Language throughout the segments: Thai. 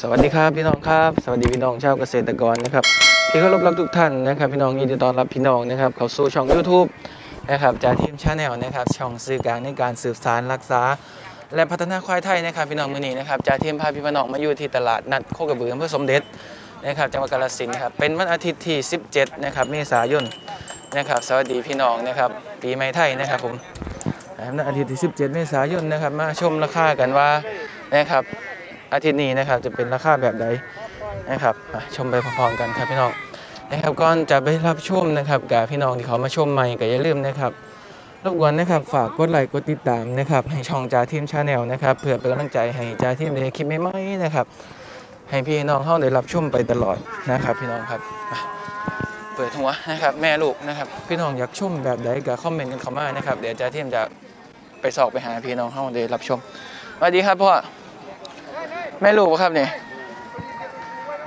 สวัสดีครับพี่น้องครับสวัสดีพี่น้องชาวเกษตรกรนะครับที่เคารพรักทุกท่านนะครับพี่น้องยินดีต้อนรับพี่น้องนะครับเข้าสู่ช่อง YouTube นะครับจากทีมชาแนลนะครับช่องสื่อกลางในการสืบสารรักษา และพัฒนาควายไทยนะครับพี่น้องมือนี้นะครับจากทีมพาพี่น้องมาอยู่ที่ตลาดนัดโคกระบืออำเภอสมเด็จนะครับจังหวัดกาฬสินธุ์ครับเป็นวันอาทิตย์ที่ 17นะครับเมษายนนะครับสวัสดีพี่น้องนะครับปีใหม่ไทยนะครับผมวันอาทิตย์ที่ 17 เมษายนนะครับมาชมราคากันว่านะครับ อาทิตย์นี้นะครับจะเป็นราคาแบบใดนะครับชมไปพร้อมๆกันครับพี่น้องนะครับก่อนจะไปรับชมนะครับกับพี่น้องที่เขามาชมใหม่ก็อย่าลืมนะครับรบกวนนะครับฝากกดไลค์กดติดตามนะครับให้ช่องจ่าทีมชาแนลนะครับเพื่อเป็นกำลังใจให้จ่าทีมได้คลิปใหม่ๆนะครับให้พี่น้องเข้าได้รับชมไปตลอดนะครับ พี่น้องครับเปิดหัวนะครับแม่ลูกนะครับ พี่น้องอยากชมแบบใดก็คอมเมนต์กันเข้ามานะครับเดี๋ยวจ่าทีมจะไปสอบไปหาพี่น้องเข้าได้รับชมสวัสดีครับพ่อ แม่ลูกปะครับเนี่ย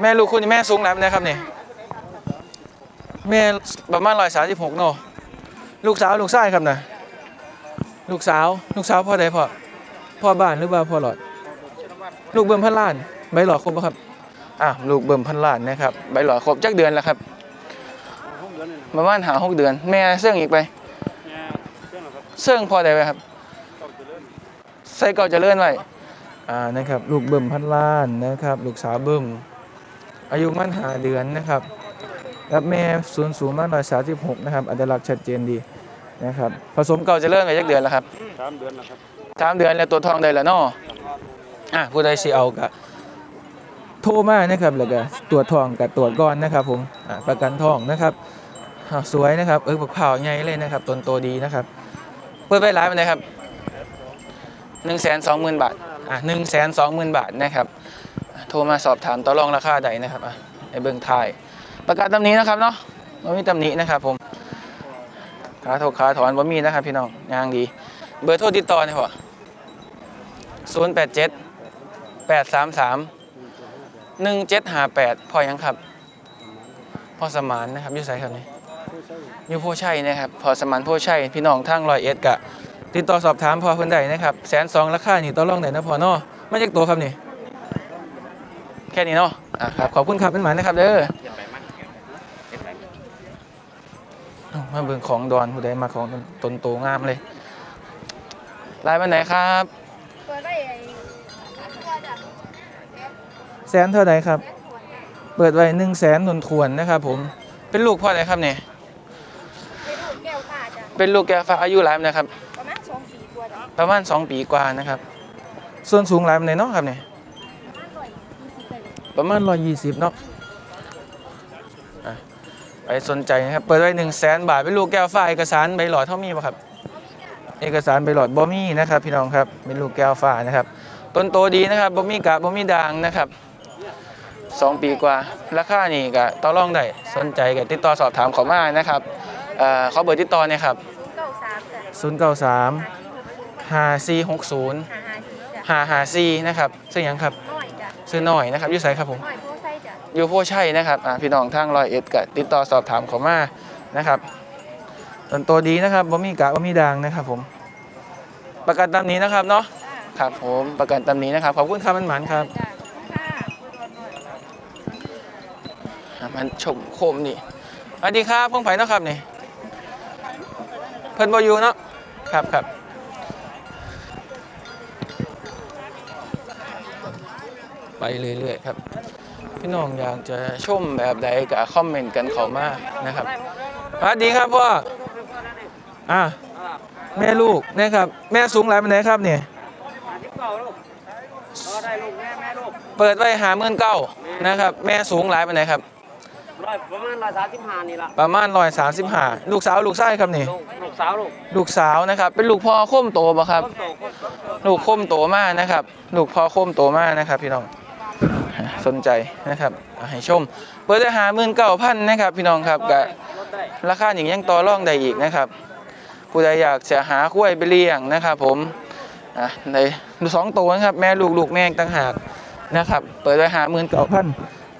แม่ลูกคุณนี่แม่สูงแล้วนะครับเนี่ยแม่ประมาณร้อยสามสิบหกเนาะลูกสาวลูกชายครับนะลูกสาวลูกสาวพ่อใดพ่อพ่อบ้านหรือว่าพ่อหลอด ลูกเบิ่มพันล้านใบหลอดครบปะครับอะลูกเบิ่มพันล้านนะครับใบหลอดครบจักเดือนแล้วครับประมาณหาหกเดือน แม่เสื่องอีกไปเสื่องพ่อใดไปครับใส่เก่าเจะเลื่อนไว้ อ่านะครับลูกเบิ่มพันล้านนะครับลูกสาวเบิ่มอายุมันหาเดือนนะครับแล้วแม่สูงสูงมากหน่อยสาสิบหกนะครับอัตลักษณ์ชัดเจนดีนะครับผสมเก่าจะเริ่มกันจักเดือนแล้วครับสามเดือนแล้วครับสามเดือนแล้วตัวทองได้แล้วเนาะอะผู้ใดสิเอาก็โทรมานะครับแล้วก็ตรวจทองกับตรวจก่อนนะครับผมอ่าประกันทองนะครับอ่าสวยนะครับเออบักเผาวใหญ่เลยนะครับต้นโตดีนะครับเปิดไปหลายปานใดครับหนึ่งแสนสองหมื่นบาท อะหนึ่งแสนสองหมื่นบาทนะครับ โทรมาสอบถามต่อรองราคาใดนะครับอะในเบื้องท้ายประกาศตำหนี้นะครับเนาะไม่มีตำหนินะครับผมขาโทรขาถอนบ่มีนะครับพี่น้องยางดี เบอร์โทรติดต่อเนี่ยพอศูนย์แปดเจ็ดแปดสามสามหนึ่งเจ็ดห้าแปดพอยังครับ พอสมานนะครับยูไซครับนี่ยูโพชัยนะครับ พอสมานโพชัยพี่น้องทางรอยเอ็ดกะ ติดต่อสอบถามพอเพิ่นได้นะครับแสนสองราคานี่ต่อรองได้นะพอเนาะมาจากตัวครับนี่ แค่นี้เนาะอะครับขอบคุณครับเป็นหมายนะครับเด้อเอ้ามาเบิ่งของดอนผู้ใดมาของตนโตงามเลยลายวันไหนครับเปิดได้ไอ้ตัวจ้ะแสนเท่าไหร่ครับแม่ขวดเนี่ยเปิดไว้หนึ่งแสนทนทวนๆนะครับผมเป็นลูกพ่อไหนครับเนี่ยเป็นลูกแก้วฟ้าจ้ะเป็นลูกแกฟ้าอายุหลายปานใดครับ ประมาณสองสี่ตัวจ้ะประมาณสองปีกว่านะครับ ส่วนสูงหลายปานใดเนาะครับเนี่ยประมาณร้อยยี่สิบเลยประมาณ120เนาะอะไปสนใจนะครับ เปิดไว้1 0 0 0 0แสนบาทเป็นลูกแก้วฟ้าเอกสารใบหลอดเท่ามีป่ะครับ เอกสารใบหลอดบ่มีนะครับ พี่น้องครับเป็นลูกแก้วฟ้านะครับ ต้นโตดีนะครับบ่มีกะบ่มีด่างนะครับสองปีกว่า ราคานี่ก็ต่อรองได้สนใจก็ติดต่อสอบถามเขามานะครับเอ่อขอเบอร์ติดต่อเนี่ยครับเก้าสาม093จ้ะ 5460 หาหาสี่554จ้ะนะครับซื้อหยังครับน้อยจ้ะซื้อหน่อยนะครับอยู่ไสครับผม น้อยโพไซจ้ะอยู่โพชัยนะครับอ่าพี่น้องทางรอยเอ็ดก็ติดต่อสอบถามเขามานะครับต้นตัวดีนะครับบ่มีกะบ่มีด่างนะครับผม ประกันตามนี้นะครับเนาะจ้ะครับผมประกันตามนี้นะครับขอบคุณครับมันหมันครับจ้ะค่ะอะมันชมโคมนี่สวัสดีครับพงไผ่เนาะครับนี่เพิ่นบ่อยู่เนาะครับครับ ไปเรื่อยๆครับ พี่น้องอยากจะชมแบบใดก็คอมเมนต์กันเข้ามานะครับสวัสดีครับพ่ออะแม่ลูกนะครับ แม่สูงหลายปานไหนครับเนี่ยสิบเก้าลูกรอได้ลูกแม่แม่ลูกเปิดไว้หาเมื่นเก้านะครับ แม่สูงหลายปานไหนครับร้อยประมาณร้อยสามสิบห้านี่ละประมาณร้อยสามสิบห้าลูกสาวลูกชายครับนี่ลูกลูกสาวลูกลูกสาวนะครับ เป็นลูกพ่อโค้มโตบ่ครับคนโตคนโตลูกโค้มโตมากนะครับ ลูกพ่อโค้มโตมากนะครับ พี่น้อง สนใจนะครับอะให้ชม เปิดได้หาหมื่นเก้าพันนะครับพี่น้องครับกับรถได้ราคาอย่างยังต่อรองได้อีกนะครับ ผู้ใดอยากจะหาคุ้ยไปเลี้ยงนะครับ ผมอะในสองตัวนะครับ แม่ลูกลูกแม่ต่างหากนะครับ เปิดไว้หาหมื่นเก้าพัน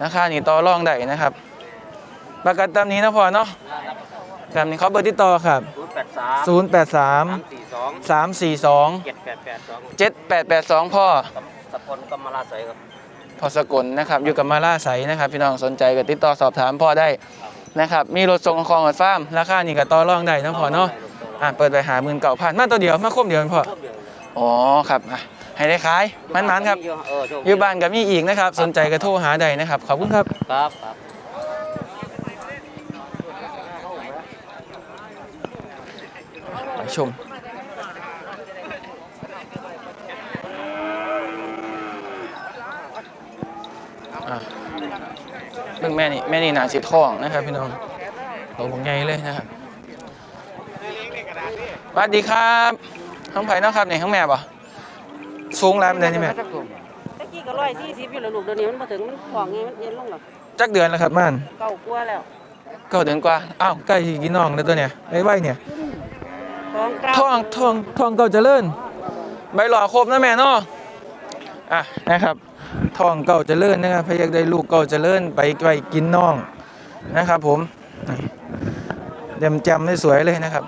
ราคานี่ต่อรองได้นะครับประกันตามนี้นะพอเนาะตามนี้เขาเบอร์ติดต่อครับศูนย์แปดสาม083สามสี่สอง342เจ็ดแปดแปดสอง7882 พ่อกับสะพลกำมะลาใสครับ พอสกลนะครับ อยู่กับมาล่าใสนะครับ พี่น้องสนใจก็ติดต่อสอบถามพ่อได้นะครับ มีรถส่งของหัดฟาร์มราคานี่ก็ต่อรองได้นะพ่อเนาะอะเปิดไปหาหมื่นเก่าพันมาตัวเดียวมาคมเดียวพ่ออ๋อครับอะให้ได้ขายมันๆครับเออโชคอยู่บ้านก็มีอีกนะครับ สนใจก็โทรหาได้นะครับ ขอบคุณครับครับครับไปชมอะเรื่องแม่นี่แม่นี่หนาสีทองนะครับพี่น้องโอ้ผมใหญ่เลยนะครับสวัสดีครับท้องไผ่เนาะครับนี่ท้องแม่ปะสูงแล้วเป็นไงนี่แม่ตะกี้ก็ร้อยสี่สิบอยู่แล้วลูกเดี๋ยวนี้มันมาถึงมันของไงมันเย็นลงหรอกจักเดือนแล้วครับม่านเก่ากลัวแล้วเก้าเดือนกว่าอ้าวใกล้สิกินน้องแล้วตัวเนี่ยไอ้ใบเนี่ยของเก่าทองทองทองเก่าเจริญใบหล่อครบนะแม่เนาะอะนะครับ ทองเก่าจเจริญนะครับพยากได้ลูกเก่าจเจริญไปไปกินน้องนะครับ ผมเดมจำได้สวยเลยนะครับ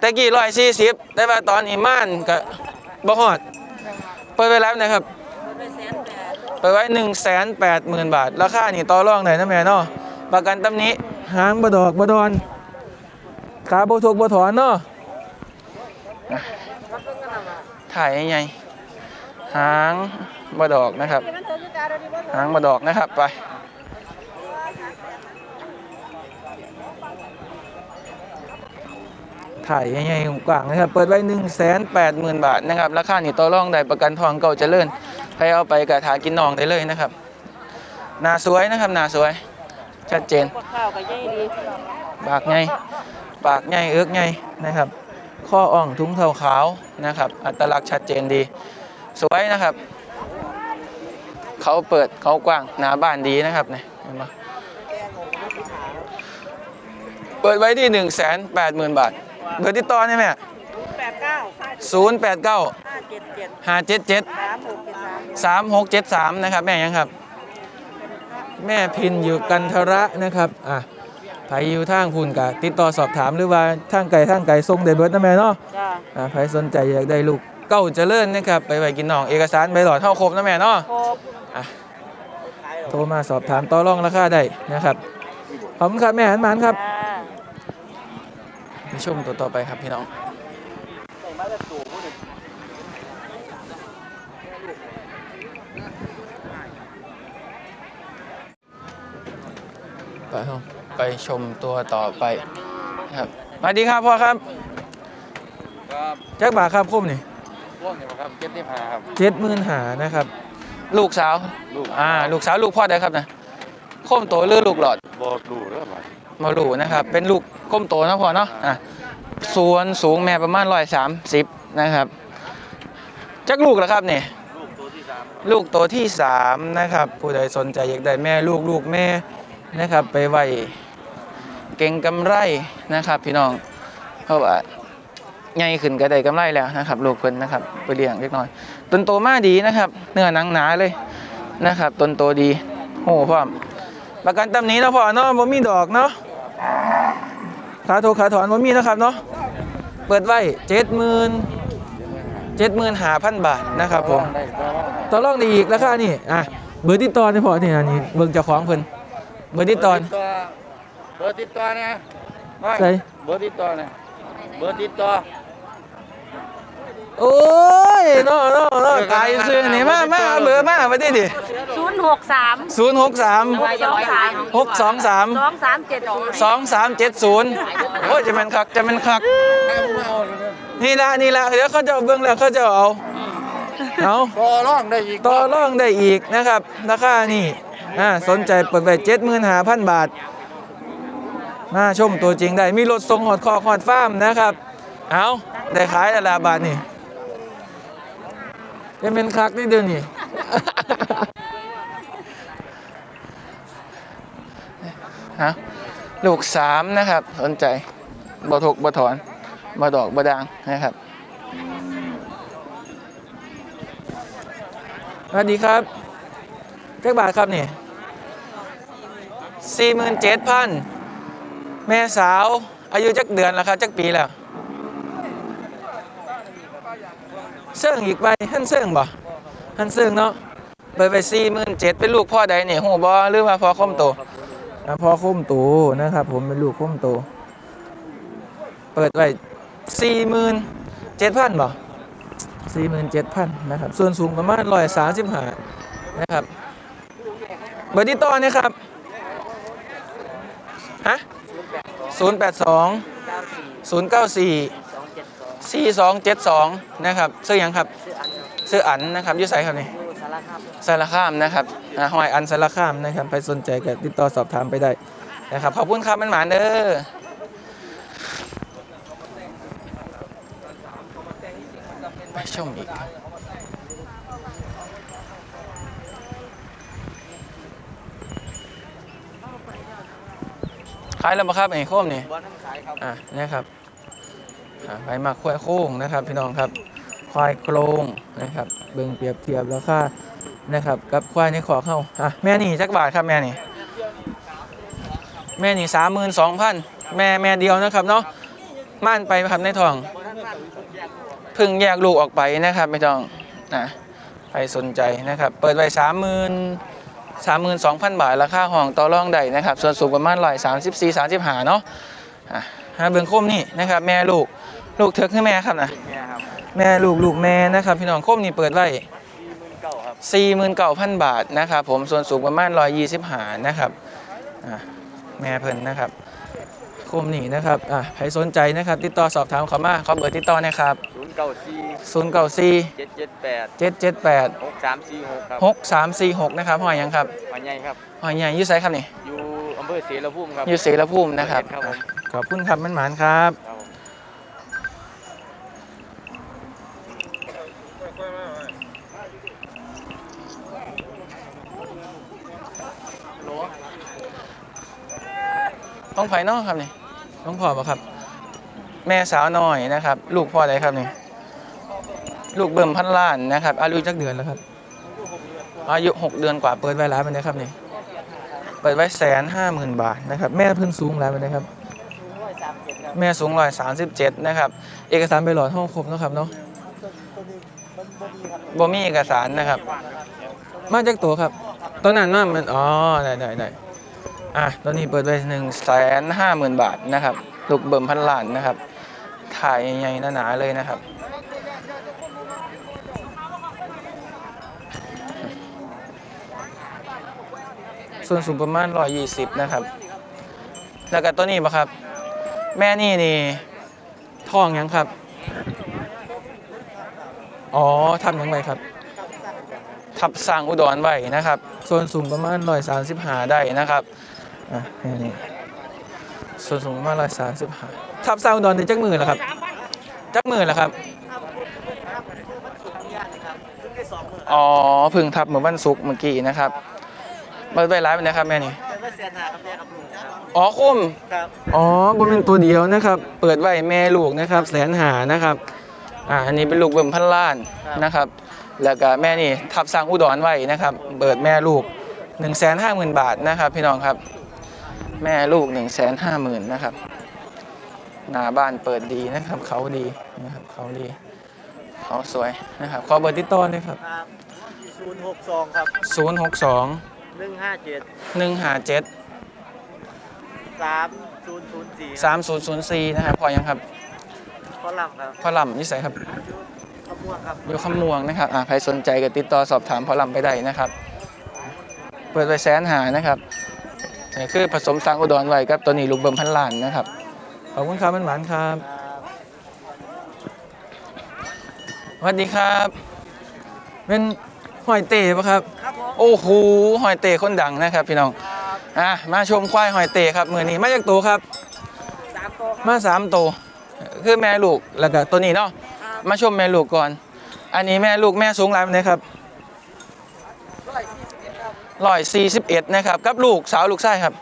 แต่กี่ร้อยสี่สิบแต่ว่าตอนนี้ม่านก็บ่ฮอด เปิดไปแล้วนะครับ เปิดไว้1นึ่งแสนแปดหมื่นบาท ราคานี่ต่อรองหน่อยนะแม่เนาะประกันตำหนี้หางบดอกบดอนขาโบทกบถอนเนาะอะถ่ายใหญ่ๆหาง บดอกนะครับมันถึงจะเดี๋ยวนี้ว่าดอกนะครับไปถ่ายใหญ่ๆกว้างนะครับ เปิดไว้1นึ่งแสนแปดหมื่นบาทนะครับ ราคานี่ต่อรองได้ประกันทองเก่าเจริญใครเอาไปกระถากินนองได้เลยนะครับ หน้าสวยนะครับ หน้าสวย ชัดเจน ปากใหญ่ปากใหญ่เอื้อกใหญ่นะครับ ข้ออ่องทุ้งเท้าขาวนะครับ อัตลักษณ์ชัดเจนดี สวยนะครับ เขาเปิดเขากว้างหน้าบ้านดีนะครับเนี่ยเห็นปะเปิดไว้ที่1นึ่งแสนแปดหมื่นบาท เบอร์ติดต่อนี่แม่แปดเก้าศูนย์แปดเก้าห้าเจ็ดเจ็ดห้าเจ็ดเจ็ดสามหกเจ็ดสามสามหกเจ็ดสามนะครับ แม่ยังครับ แม่พินอยู่กันทระนะครับอะไผอยู่ทางพุ่นกะติดต่อสอบถามหรือว่าทางไก่ทางไก่ส่งได้เบิดนะแม่เนาะจ้าอะไผสนใจอยากได้ลูกเก้าเจริญนะครับ ไปไว้กินน้องเอกสารใบหลอดเท่าครบนะแม่เนาะครบอะ โทรมาสอบถามต่อรองราคาได้นะครับขอบคุณครับแม่หันหมานครับจ้าไปชมตัวต่อไปครับพี่น้องไปครับไปชมตัวต่อไปนะครับสวัสดีครับพ่อครับครับแจ็คบาทครับคุ้มนี่พวกนี้ครับเจ็ดที่หาครับเจ็ดหมื่นหานะครับ ลูกสาวลูกอ่าลูกสาวลูกพ่อได้ครับนะค้มโตหรือลูกหลอดบอดูเด้อบ่มาลูนะครับ เป็นลูกค้มโตนะพ่อเนาะอะส่วนสูงแม่ประมาณร้อยสามสิบนะครับจักลูกแล้วครับนี่ลูกตัวที่สามลูกตัวที่สามนะครับ ผู้ใดสนใจอยากได้แม่ลูกลูกแม่นะครับ ไปไว้เก่งกำไรนะครับ พี่น้องเพราะว่า ใหญ่ขึ้นก็ได้กำไรแล้วนะครับลูกเพิ่นนะครับไปเลี้ยงเล็กน้อยต้นโตมากดีนะครับ เนื้อหนังหนาเลยนะครับต้นโตดีโอ้พร้อมประกันตำหนี้นาะพ่อเนาะบ่มีดอกเนาะขาโทรขาถอนบ่มีนะครับเนาะเปิดไว้เจ็ดหมื่นเจ็ดหมื่นห้าพันบาทนะครับผมได้ก็ต่อรองได้อีกราคานี่อะเบอร์ติดต่อนี่พอนี่อันนี้เบิ่งเจ้าของเพิ่นเบอร์ติดต่อเบอร์ติดต่อนะไม่ใส่เบอร์ติดต่อนะเบอร์ติดต่อ โอ้ยน้อน้อน้อตายซื้อนี่มามาเอาเบอร์มาไปดิดิศูนย์หกสามศูนย์หกสามสองสามหกสองสามสองสามเจ็ดศูนย์สองสามเจ็ดศูนย์โอ้ยจะเป็นคักจะเป็นคัก นี่ละนี่ละเดี๋ยวเขาจะเอาเบิ่งแล้วเขาจะเอาเอาต่อร่องได้อีกต่อรองได้อีกนะครับ ราคานี่อ่าสนใจเปิดไปเจ็ดหมื่นห้าพันบาทมาชมตัวจริงได้มีรถส่งหอดคอกหอดฟาร์มนะครับ เอาได้ขายแล้วละบาทนี่ จะเป็นคักนี่เดือนนี่ฮะลูกสามนะครับ สนใจบ่ถกบ่ถอนบ่ดอกบ่ดังนะครับสวัสดีครับเจ็กบาทครับนี่สี่หมื่นเจ็ดพันแม่สาว อายุจักเดือนแล้วครับจักปีแล้ว เสื่องอีกใบท่านเสื่องบ่ท่านเสื่องเนาะเปิดไปสี่หมื่นเจ็ดเป็นลูกพ่อใดเนี่ยหูบอหรือว่าพ่อค้มโตอะพอคุ้มตูนะครับ ผมเป็นลูกคุ้มตูเปิดไว้สี่หมื่นเจ็ดพันบ่สี่หมื่นเจ็ดพันนะครับ ส่วนสูงประมาณร้อยสามสิบห้านะครับเบอร์ที่ต่อนี่ยครับฮะศูนย์แปดสองศูนย์เก้าสี่ สี่สองเจ็ดสองนะครับซื้อหยังครับซื้ออันนะครับอยุ่ไสครับนี่สารคามนะครับอ่าหอยอันสารคามนะครับไปสนใจก็ติดต่อสอบถามไปได้นะครับ ขอบคุณครับมันหมานเด้อไปชมอีกครับขายแล้วบ่ครับไอ้โคมนี่บอลน้ำขายครับ อะนะครับอะ ไปมาควายโค้งนะครับ พี่น้องครับควายโครงนะครับ เบิ่งเปรียบเทียบราคานะครับ กับควายในขอเข้าอะแม่นี่จักบาทครับแม่นี่แม่นี่สามหมื่นสองพันแม่แม่เดียวนะครับเนาะม่านไปครับในทองเพึ่งแยกลูกออกไปนะครับไม่ต้องนะใครสนใจนะครับ เปิดไว้สามหมื่นสามหมื่นสองพันบาทราคาห้องต่อรองได้นะครับ ส่วนสูงประมาณร้อยสามสิบสี่สามสิบห้าเนาะอะเบิ่งคมนี่นะครับ แม่ลูก ลูกเถิกให้แม่ครับนะแม่ครับแม่ลูกลูกแม่นะครับพี่น้องโคมนี่เปิดไว้สี่หมื่นเก้าครับ49,000บาทนะครับผมส่วนสูงประมาณ125นะครับอะแม่เพิ่นนะครับโคมนี่นะครับอะใครสนใจนะครับ ติดต่อสอบถามเขามาขอเบอร์ติดต่อนะครับศูนย์เก้าสี่094เจ็ดเจ็ดแปด778หกสามสี่หกครับ6346นะครับหอยหยังครับวันใหญ่ครับหอยใหญ่อยุ่ไสครับนี่อยู่อำเภอศรีละพุ่มครับอยู่ศรีละภูมินะครับครับผมอะขอบคุณครับมันหมานครับ ท้องไผ่นอกครับนี่ต้องพ่อปะครับ แม่สาวน้อยนะครับ ลูกพ่ออะไรครับนี่ลูกเบิ่มพันล้านนะครับอายุจักเดือนแล้วครับ อายุ6เดือนกว่าเปิดไว้ร้านไปนะครับนี่เปิดไว้แสนห้าหมื่นบาทนะครับ แม่เพิ่นสูงร้านไปนะครับ แม่สูงร้อยสามสิบเจ็ดนะครับ เอกสารไปหลอดห้องครบนะครับเนาะบ่มีเอกสารนะครับ มาจากตัวครับตัวนั้นน่ามันอ๋อได้ได้ได้ อะตัวนี้เปิดไว้หนึ่งแสนห้าหมื่นบาทนะครับ ลูกเบิ่มพันล้านนะครับ ถ่ายใหญ่ๆหนาๆเลยนะครับส่วนสูงประมาณ 120 นะครับ แล้วก็ตัวนี้ปะครับ แม่นี่นี่ท้องยังครับ อ๋อทำยังไงครับ ทับสร้างอุดรไว้นะครับ ส่วนสูงประมาณ 135 ได้นะครับ อะนี่นี่ส่วนสูงประมาณ135ทับสร้างอุดรได้จักมือแล้วครับ จักมือแล้วครับ อ๋อพึ่งทับเหมือนวันศุกร์เมื่อกี้นะครับเปิดไว้ร้านเป็นะครับแม่นี่อ๋อคุ้มอ๋อบนเป็นตัวเดียวนะครับ เปิดไว้แม่ลูกนะครับ แสนหานะครับอ่าอันนี้เป็นลูกเบิ่มพันล้านนะครับ แล้วก็แม่นี่ทับสร้างอุดรไว้นะครับ เปิดแม่ลูก1นึ่งแสนห้าหมื่นบาทนะครับ พี่น้องครับ แม่ลูก1นึ่งแสนห้าหมื่นนะครับหน้าบ้านเปิดดีนะครับ เขาดีนะครับ เขาดี เขาสวยนะครับ ขอเบอร์ติดต่อเลยครับครับศูนย์หกสองครับ0 6 2หนึ่งห้าเจ็ด1 5 7สามศูนย์ศูนย์สี่3 0 0 4นะครับพอยังครับข้อลำครับพ่อลำนิสัยครับขมวงครับอยู่คำม่วงนะครับอ่าใครสนใจก็ติดต่อสอบถามพอลำไปได้นะครับ เปิดไปแสนหานะครับ นี่คือผสมสังอุดรไว้กับตัวนี้ลูกเบิ่มพันล้านนะครับขอบคุณครับมันหวานครับสวัสดีครับ เป็นหอยเต๋ปะครับครับผมโอ้โหหอยเต๋คนดังนะครับพี่น้องอะมาชมควายหอยเต๋ครับมือนี้มาจากตัวครับสามตัวครับมาสามตัวคือแม่ลูกแล้วก็ตัวนี้เนาะครับมาชมแม่ลูกก่อน อันนี้แม่ลูกแม่สูงหลายปานใดครับร้อยสี่สิบเอ็ดครับ ร้อยสี่สิบเอ็ดนะครับกับลูกสาวลูกชายครับ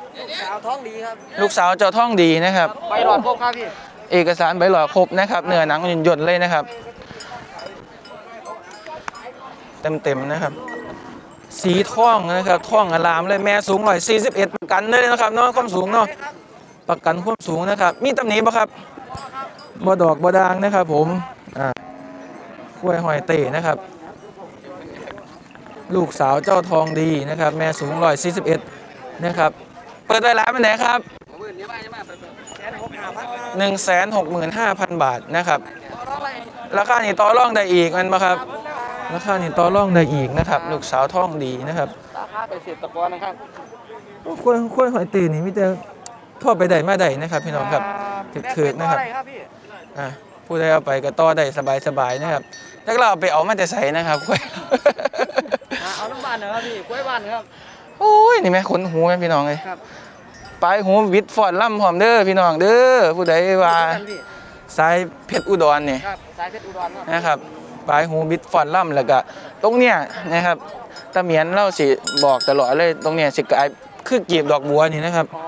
สาวท้องดีครับลูกสาวเจ้าท่องดีนะครับ ไปหลอดพบครับพี่เอกสารใบหล่อครบนะครับเนื้อหนังหย่นๆเลยนะครับ เต็มๆนะครับ สีท่องนะครับท่องอลามเลยแม่สูงร้อยสี่สิบเอ็ดประกันได้เลยนะครับเนาะความสูงเนาะประกันความสูงนะครับ มีตำหนิปะครับบ่ดอกบ่ดางนะครับ ผมอ่ากล้วยหอยเต๋นะครับ ลูกสาวเจ้าทองดีนะครับ แม่สูง141นะครับ เปิดได้ร้านเป็นไหนครับ165,000บาทนะครับ ราคานี่ต่อรองได้อีกแมันบ่ครับ ราคานี่ต่อรองได้อีกนะครับ ลูกสาวทองดีนะครับราคาเกษตรกรนะครับกล้วยกล้วยหอยตีนนี่มีแต่ทั่วไปได้มาได้นะครับ พี่น้องครับถือๆนะครับแม่เป็ต่อได้ครับพี่อะผู้ใดเอาไปก็ต่อได้สบายๆนะครับแล้วเราเอาไปเอามาแต่ใส่นะครับกล้วยอ่าเอา น้ำบานนะครับพี่กล้วยบานครับ โอ้ยนี่แม่ขนหูแม่พี่น้องเลยครับ ปลายหูวิดฟอนล่ำพร้อมเด้อพี่น้องเด้อผู้ใดว่าพี่สายเพชรอุดรนี่ครับสายเพชรอุดรครับนะครับปลายหูวิดฟอนล่ำแล้วก็ตรงเนี้ยนะครับตะเมียนเล่าสิบอกตลอดเลยตรงเนี้ยสิกลายคือกีบดอกบัวนี่นะครับอ๋อ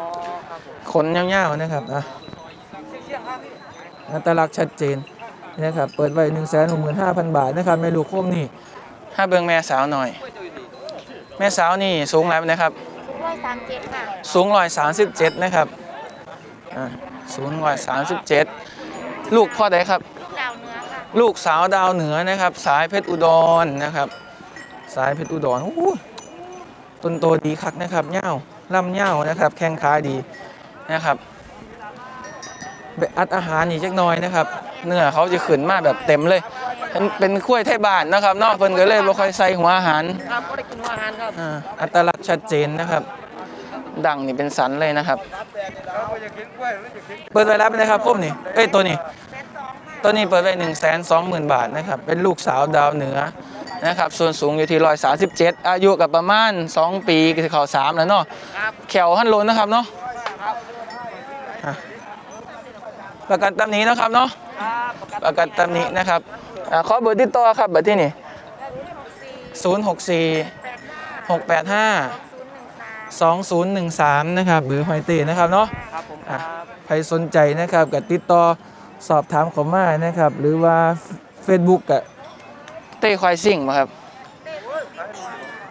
ครับผมขนยาวๆนะครับอะเชี่ยงครับพี่อัตลักษณ์ชัดเจนนะครับ เปิดไว้1 6 5 0 0 0บาทนะครับแม่ลูกโคมนี่ถ้าเบิ่งแม่สาวหน่อย แม่สาวนี่สูงแล้วนะครับร้อยสามเจ็ดค่ะสูงร้อยสามสิบเจ็ดนะครับอ่าสูงร้อยสามสิบเจ็ดลูกพ่อใดครับ ลูกดาวเนื้อค่ะลูกสาวดาวเหนือนะครับ สายเพชรอุดรนะครับ สายเพชรอุดรโอ้โหต้นโตดีคักนะครับเง่าลำเง่านะครับ แข้งขาดีนะครับไปอัดอาหารอีกจักหน่อยนะครับ เนื้อเขาจะขึ้นมาแบบเต็มเลย เป็นเป็นข้วยไทยบ้านนะครับเนอกเพิ่นก็เลยบ่ค่อยใส่หัวอาหารครับก็ได้กินหัวอาหารครับอ่าอัตลักษณ์ชัดเจนนะครับ ดังนี่เป็นสันเลยนะครับ เปิดไว้แล้วเป็นไงครับคมนี่เอ้ยตัวนี้ ตัวนี้เปิดไว้หนึ่งแสนสองหมื่นบาทนะครับ เป็นลูกสาวดาวเหนือนะครับ ส่วนสูงอยู่ที่ร้อยสาสิบเจ็ดอายุกับประมาณสองปีก็จะเข้าสามแล้วเนาะครับแขวหันโลนนะครับเนาะอะประกันตำหนี้นะครับเนาะครับประกันตำหนี้นะครับ อ่าขอเบอร์ติดต่อครับเบอร์ที่นี่ศูนย์หกสี่หกแปดห้า2013นะครับหรือหอยเตนะครับเนาะครับผมครับ ใครสนใจนะครับกับติดต่อสอบถามเขามานะครับ หรือว่า Facebook กับเต้ควายซิ่งมาครับ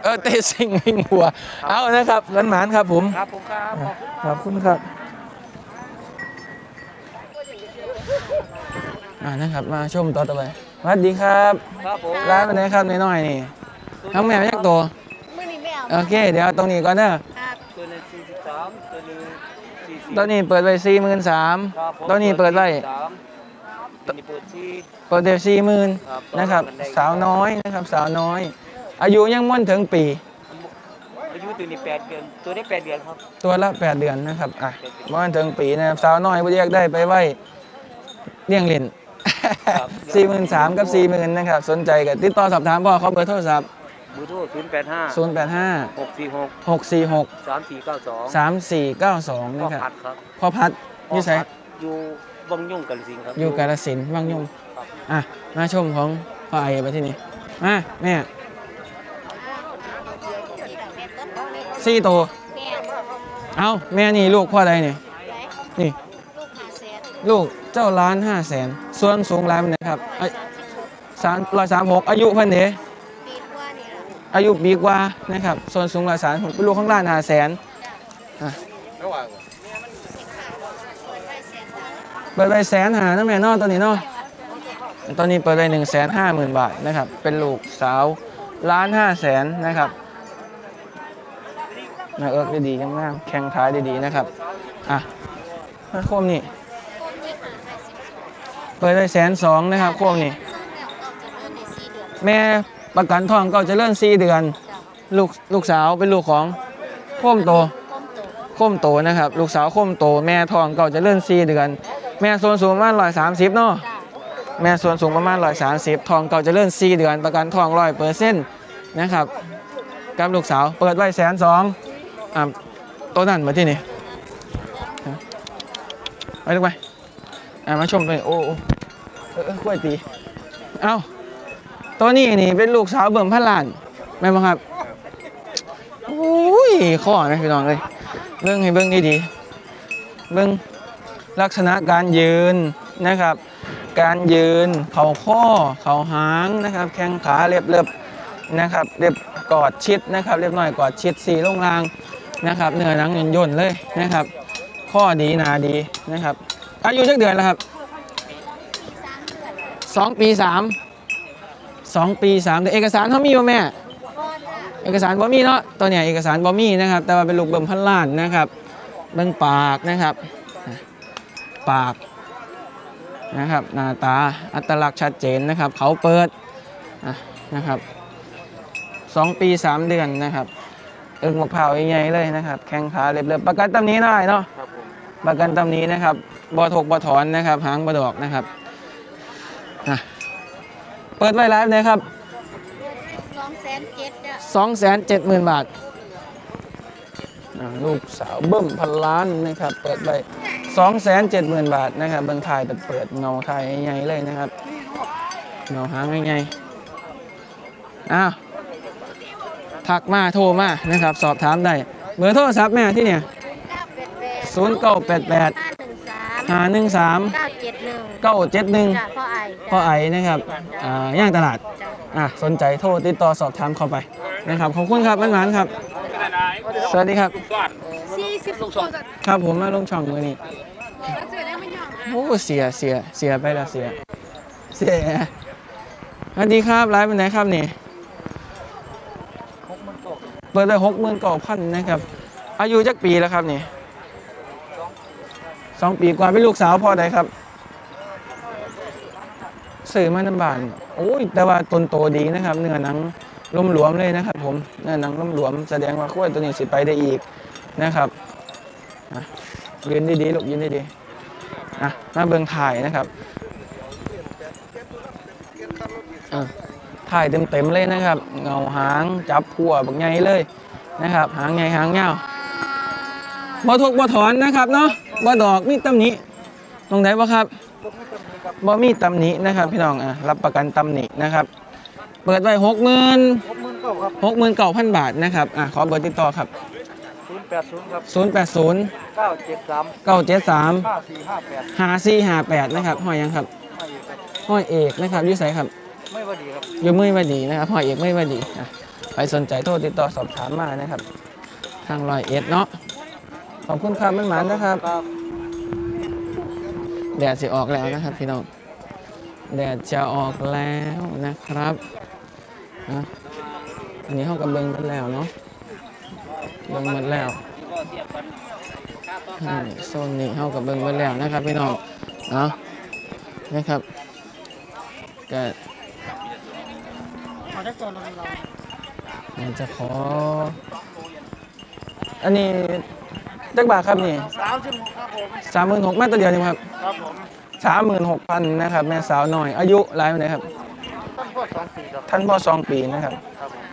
เออเต้ซิ่งวิ่งหัว เอานะครับกันหมานครับผม ครับผมครับขอบคุณขอบคุณครับอ่านะครับ มาชมต่อต่อไป สวัสดีครับ ครับผมร้านเป็นไงครับน้อยๆนี่ทั้งแมวยักษ์ตัวไม่มีแมวโอเคเดี๋ยวตรงนี้ก่อนเด้อครับตัวหนึงสี่สิบสามตัวหนึงสี่สิบตัวนี้เปิดไว้สี่หมื่นสามครับผมตัวนี้เปิดไว้สามตัวนี้เปิดที่เปิดเดี๋ยวสี่หมื่นครับนะครับต่อกันได้สาวน้อยนะครับสาวน้อย อายุยังม่วนถึงปีอายุตัวนี้แปดเดือนตัวนี้แปดเดือนครับตัวละ8เดือนนะครับอะม่วนถึงปีนะครับสาวน้อยบ่อยากได้ไปไว้เลี้ยงเล่น ครับ สี่หมื่นสามกับสี่หมื่นนะครับ สนใจก็ติดต่อสอบถามพ่อเขาเบอร์โทรศัพท์เบอร์โทรศูนย์แปดห้าศูนย์แปดห้าหกสี่หกหกสี่หกสามสี่เก้าสองสามสี่เก้าสองพ่อนะครับพัดครับพ่อพัดอยี่ไสพ่อพัดอยู่วังยุ่งกาฬสินธุ์ครับ อยู่กาลสินธุ์ว่างยงครับ อะ มาชมของพ่อไอไปที่นี่มาแม่สี่ตัวแม่เอาแม่นี่ลูกพ่อใดนี่ไหนนี่ลูกหาแสน ลูกเจ้าล้านห้าแสนส่วนสูงรายมันนะครับสามร้อยสามหกอายุเพิ่นเด้ปีกว่านี่ล่ะอายุปีกว่านะครับส่วนสูงร้อยสามหกเป็นลูกข้างล่างห้าแสนอะสิบห้าเปิดได้แสนสามเปิดไปแสนหานะแม่เนอตัวนี้เนาะตอนนี้เปิดไปหนึ่งแสนห้าหมื่นบาทนะครับ เป็นลูกสาวล้านห้าแสนนะครับนาเอิร์กดีๆงามๆแข้งขาดีๆนะครับ อะมาโคมนี่ต้นที่หาได้สิบสอง เปิดไปแสนสองนะครับโคมนี่ซึ่งแล้วก็จะเลื่อนในสี่เดือนแม่ประกันทองเก็จะเลื่อนสี่เดือนจ้ะลูกลูกสาวเป็นลูกของโคมโตก้มโตโคมโตนะครับ ลูกสาวโคมโต แม่ทองเก็จะเลื่อนสี่เดือน แม่ส่วนสูงประมาณร้อยสามสิบเนาะจ้ะแม่ส่วนสูงประมาณร้อยสามสิบทองเก่าเจะเลื่อนสี่เดือน ประกันทองร้อยเปอร์เซ็นต์นะครับกับลูกสาวเปิดไว้แสนสองอ่าตัวนั้นมาที่นี่ไปลูกไปอ่ามาชมเลยโอ้โอ้ เออเออกล้วยตีเอ้าตัวนี้นี่เป็นลูกสาวเบิ่มพันล้านแม่นบ่ครับโอ้ยข้อไหมพี่น้องเลยเบิ่งให้เบิ่งดีๆเบิ่งลักษณะการยืนนะครับ การยืนเข่าข้อเข่าหางนะครับ แข้งขาเรียบเรียบนะครับเรียบกอดชิดนะครับ เรียบหน้อยกอดชิดสีลงรางนะครับเนื้อหนังย่นย่นเลยนะครับ ข้อดีนาดีนะครับ อายุจักเดือนแล้วครับ สองปีสามสองปีสามแต่เอกสารเขามีป่ะแม่พ่อจ้ะเอกสารบ่มีเนาะตัวเนี้ยเอกสารบ่มีนะครับ แต่ว่าเป็นลูกเบิ่มพันล้านนะครับเบิ่งปากนะครับอะปากนะครับหน้าตาอัตลักษณ์ชัดเจนนะครับ เขาเปิดอะนะครับสองปีสามเดือนนะครับเอิงมะพร้าวใหญ่ๆเลยนะครับ แข้งขาเรียบๆประกันตำหนี้ได้เนาะครับผมประกันตำหนี้นะครับบอถกบอถอนนะครับ หางบอดอกนะครับ อะเปิดไว้ไลฟ์เลยครับสองแสนเจ็ดอะสองแสนเจ็ดหมื่นบาทอ่าลูกสาวเบิ้มพันล้านนะครับ เปิดไปสองแสนเจ็ดหมื่นบาทนะครับเบิ้งถ่ายเปิดเปิดเงาถ่ายใหญ่ๆเลยนะครับ เงาหางใหญ่ๆอ้าวทักมาโทรมานะครับ สอบถามได้เบอร์โทรศัพท์แม่ที่เนี่ยเก้าแปดแปดศูนย์เก้าแปดแปด ห้าหนึ่งสามห้าหนึ่งสามเก้าเจ็ดหนึ่งเก้าเจ็ดหนึ่งจ้ะพ่อไอพ่อไอนะครับอ่าย่างตลาดจ้ะ อะสนใจโทรติดต่อสอบถามเข้าไปนะครับขอบคุณครับมันหวานครับ สวัสดีครับ สี่สิบครับผมมาลงช่องมือนี้โอ้เสียเสียเสียไปแล้วเสีย เสียสวัสดีครับไลฟ์เป็นไหนครับนี่เปิดได้หกหมื่นเก้าพันนะครับ อายุจักปีแล้วครับนี่ สองปีกว่าเป็นลูกสาวพ่อใดครับสื่อมาน้ำบานโอ้ยแต่ว่าตนโตดีนะครับ เนื้อหนังล่มหลวมเลยนะครับ ผมเนื้อหนังล่มหลวม แสดงว่าขั้วตัวนี้สิไปได้อีกนะครับยืนดีๆลูกยืนดีๆอะมาเบิ่งถ่ายนะครับถ่ายเต็มๆเลยนะครับ เงาหางจับพัวบักใหญ่เลยนะครับ หางใหญ่หางยาว บ่ทกบ่ถอนนะครับเนาะบ่ดอกมีตำหนิตรงไหนบ่ครับบ่มีตำหนินะครับ พี่น้องอะรับประกันตำหนินะครับ เปิดไว้หกหมื่นหกหมื่นเก้าครับหกหมื่นเก้าพันบาทนะครับอะขอเบอร์ติดต่อครับศูนย์แปดศูนย์ครับศูนย์แปดศูนย์เก้าเจ็ดสามเก้าเจ็ดสามห้าสี่ห้าแปดห้าสี่ห้าแปดนะครับห้อยยังครับไม่อยู่ครับห้อยเอกนะครับอยุ่ใสครับไม่ว่าดีครับอยุ่มือไม่ดีนะครับห้อยเอกไม่ว่าดีอะไปสนใจโทรติดต่อสอบถามมานะครับ ทางรอยเอ็ดเนาะ ขอบคุณครับมันหมานนะครับครับ แดดจะออกแล้วนะครับพี่น้อง แดดจะออกแล้วนะครับอะอันนี้ห้องกับเบิงกันแล้วเนาะเบิงหมดแล้วอืมโซนนี้เข้ากับเบิ้งไว้แล้วนะครับพี่น้องเนาะนะครับก็อยากจะขอ อันนี้ จักบาทครับนี่สามสิบหกครับผมสามหมื่นหกมาตัวเดียวนี่ครับครับผมสามหมื่นหกพันนะครับแม่สาวหน่อย อายุรายไหนครับท่านพ่อสองสี่ครับท่านพ่อสองปีนะครับครับผม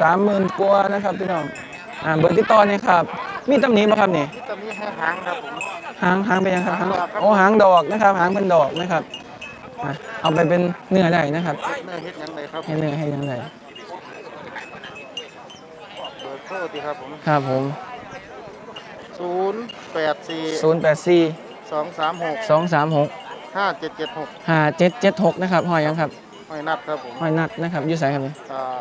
สามหมื่นกว่านะครับพี่น้องอ่าเบอร์ติดต่อนี่ครับ มีตำหนิไหมครับนี่ที่ตอนนี้ให้หางครับผมหางหางเป็นยังครับหางหางดอกครับโอ้หางดอกนะครับ หางเป็นดอกนะครับอะเอาไปเป็นเนื้อได้นะครับเนื้อเฮ็ดหยังไงครับให้เนื้อให้ยังไงเบอร์ โทรดีครับผมครับผม ศูนย์แปดสี่0 8 4 สองสามหก2 3 6 ห้าเจ็ดเจ็ดหก5 7 7 6 นะครับหอยยังครับหอยนัดครับผมหอยนัดนะครับอยู่ไสครับนี่อ่า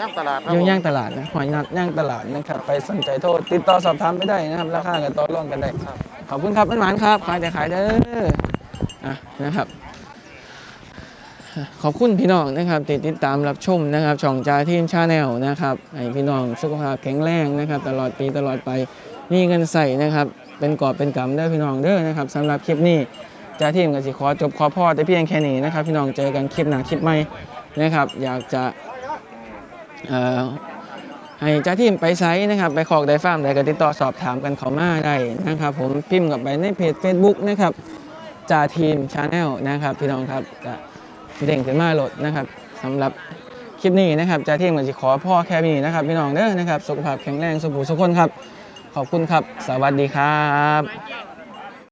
ย่างตลาดครับอยู่ผมย่างตลาดนะหอยนัดย่างตลาดนะครับไปสนใจโทษ ติดต่อสอบถามไปได้นะครับ ราคากันต่อรองกันได้ ครับ ขอบคุณครับเป็นหมานครับขายแต่ขายเด้ออะนะครับ ขอบคุณพี่น้องนะครับติดติดตามรับชมนะครับช่องจาทีมชาแนลนะครับให้พี่น้องสุขภาพแข็งแรงนะครับ ตลอดปีตลอดไปมีเงินใส่นะครับ เป็นกอบเป็นกำเด้อพี่น้องเด้อนะครับสำหรับคลิปนี้จาทีมก็สิขอจบขอพ่อแต่เพียงแค่นี้นะครับ พี่น้องเจอกันคลิปหน้าคลิปใหม่นะครับ อยากจะเอ่อให้จาทีมไปไซต์นะครับ ไปขอกไดฟาร์มใดก็ติดต่อสอบถามกันเขามาได้นะครับ ผมพิมพ์กับไปในเพจ Facebook นะครับจาทีมชาแนลนะครับ พี่น้องครับจะ เด้งขึ้นมาโหลดนะครับสำหรับคลิปนี้นะครับจาที่เหมือนจะขอพ่อแค่นี้นะครับพี่น้องเด้อนะครับสุขภาพแข็งแรงสุขภาพสุขคนครับ ขอบคุณครับ สวัสดีครับ